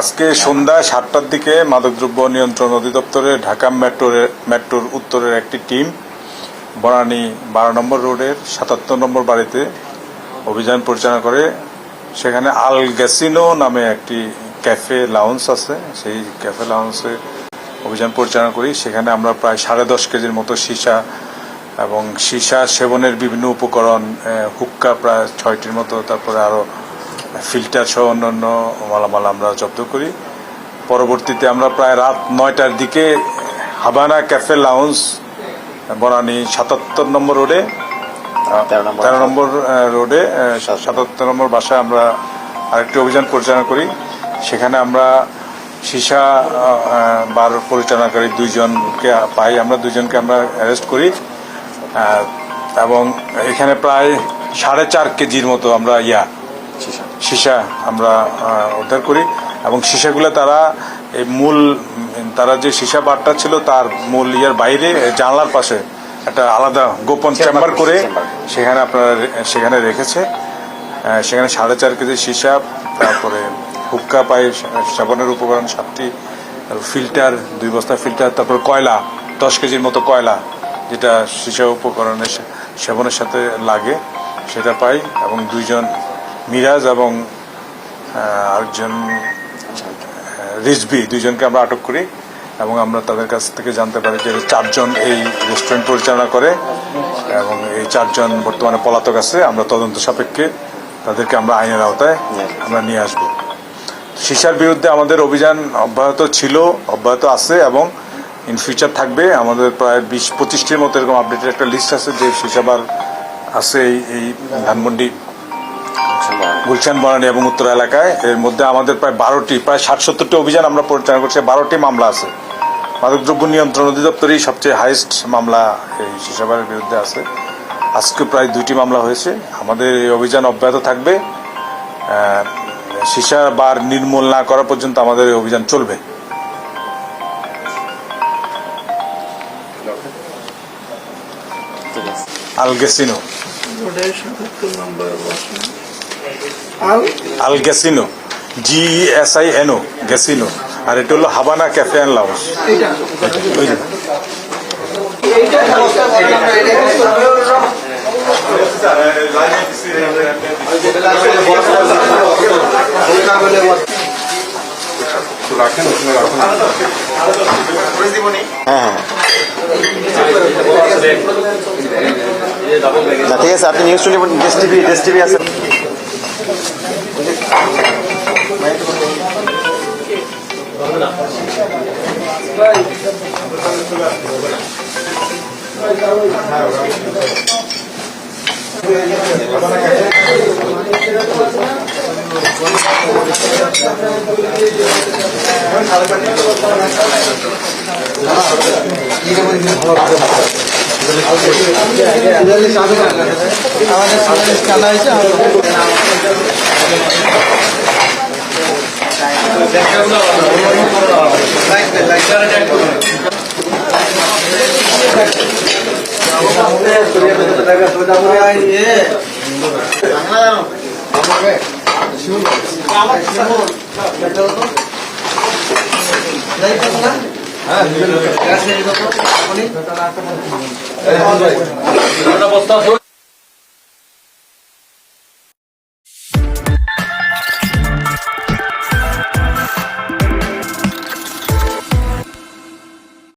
আজকে সন্ধ্যা সাতটার দিকে মাদকদ্রব্য নিয়ন্ত্রণ অধিদপ্তরে ঢাকা মেট্রোর মেট্রোর উত্তরের একটি টিম বনানী বারো নম্বর রোডের সাতাত্তর নম্বর বাড়িতে অভিযান পরিচালনা করে। সেখানে আল গ্যাসিনো নামে একটি ক্যাফে লাউন্স আছে। সেই ক্যাফে লাউন্সে অভিযান পরিচালনা করি। সেখানে আমরা প্রায় সাড়ে দশ কেজির মতো সীসা এবং সীসা সেবনের বিভিন্ন উপকরণ হুক্কা প্রায় ছয়টির মতো, তারপরে আরও ফিল্টার সহ অন্যান্য মালামাল আমরা জব্দ করি। পরবর্তীতে আমরা প্রায় রাত নয়টার দিকে হাবানা ক্যাফে লাউন্স বনানী সাতাত্তর নম্বর রোডে তেরো নম্বর রোডে সাতাত্তর। নম্বর বাসায় আমরা আরেকটি অভিযান পরিচালনা করি। সেখানে আমরা সীসা বার পরিচালনাকারী দুইজনকে পাই। আমরা দুইজনকে আমরা অ্যারেস্ট করি। এবং এখানে প্রায় সাড়ে চার কেজির মতো আমরা ইয়া সীসা আমরা উদ্ধার করি এবং সীসাগুলো তারা এই মূল তারা যে সীসা বারটা ছিল তার মূল ইয়ার বাইরে জানলার পাশে একটা আলাদা গোপন চেম্বার করে সেখানে আপনারা সেখানে রেখেছে। সেখানে সাড়ে চার কেজি সীসা তারপরে হুক্কা পাই সাবানের উপকরণ সাতটি ফিল্টার দুই বস্তা ফিল্টার তারপর কয়লা দশ কেজির মতো কয়লা যেটা সীসা উপকরণের সেবনের সাথে লাগে সেটা পাই এবং দুইজন মিরাজ এবং আরেকজন রিজবি দুইজনকে আমরা আটক করি এবং আমরা তাদের কাছ থেকে জানতে পারি যে চারজন এই রেস্টুরেন্ট পরিচালনা করে এবং এই চারজন বর্তমানে পলাতক আছে। আমরা তদন্ত সাপেক্ষে তাদেরকে আমরা আইনের আওতায় আমরা নিয়ে আসব। সিসার বিরুদ্ধে আমাদের অভিযান অব্যাহত ছিল, অব্যাহত আছে এবং ইন ফিউচার থাকবে। আমাদের প্রায় বিশ, পঁচিশটির মতো এরকম আপডেটের একটা লিস্ট আছে যে সিসাবার আছে এই এই ধানমন্ডি গুলশান বনানী এবং উত্তর এলাকায় এর মধ্যে আমাদের প্রায় বারোটি প্রায় ষাট সত্তরটি অভিযান আমরা পরিচালনা করছি বারোটি মামলা আছে। মাদকদ্রব্য নিয়ন্ত্রণ অধিদপ্তরই সবচেয়ে হাইয়েস্ট মামলা এই শিশাবারের বিরুদ্ধে আছে। আজকে প্রায় দুইটি মামলা হয়েছে। আমাদের এই অভিযান অব্যাহত থাকবে। সীসা বার নির্মূল না করা পর্যন্ত আমাদের এই অভিযান চলবে। আলগেসিনো আল? আল গ্যাসিনো G S I N O গ্যাসিনো আর এটা হলো হাবানা ক্যাফে অ্যান্ড লাউস হ্যাঁ হ্যাঁ ঠিক আছে আপনি news twenty Desh TV Desh TV আছে। আমাদের সামনে চালা হয়েছে। হ্যাঁ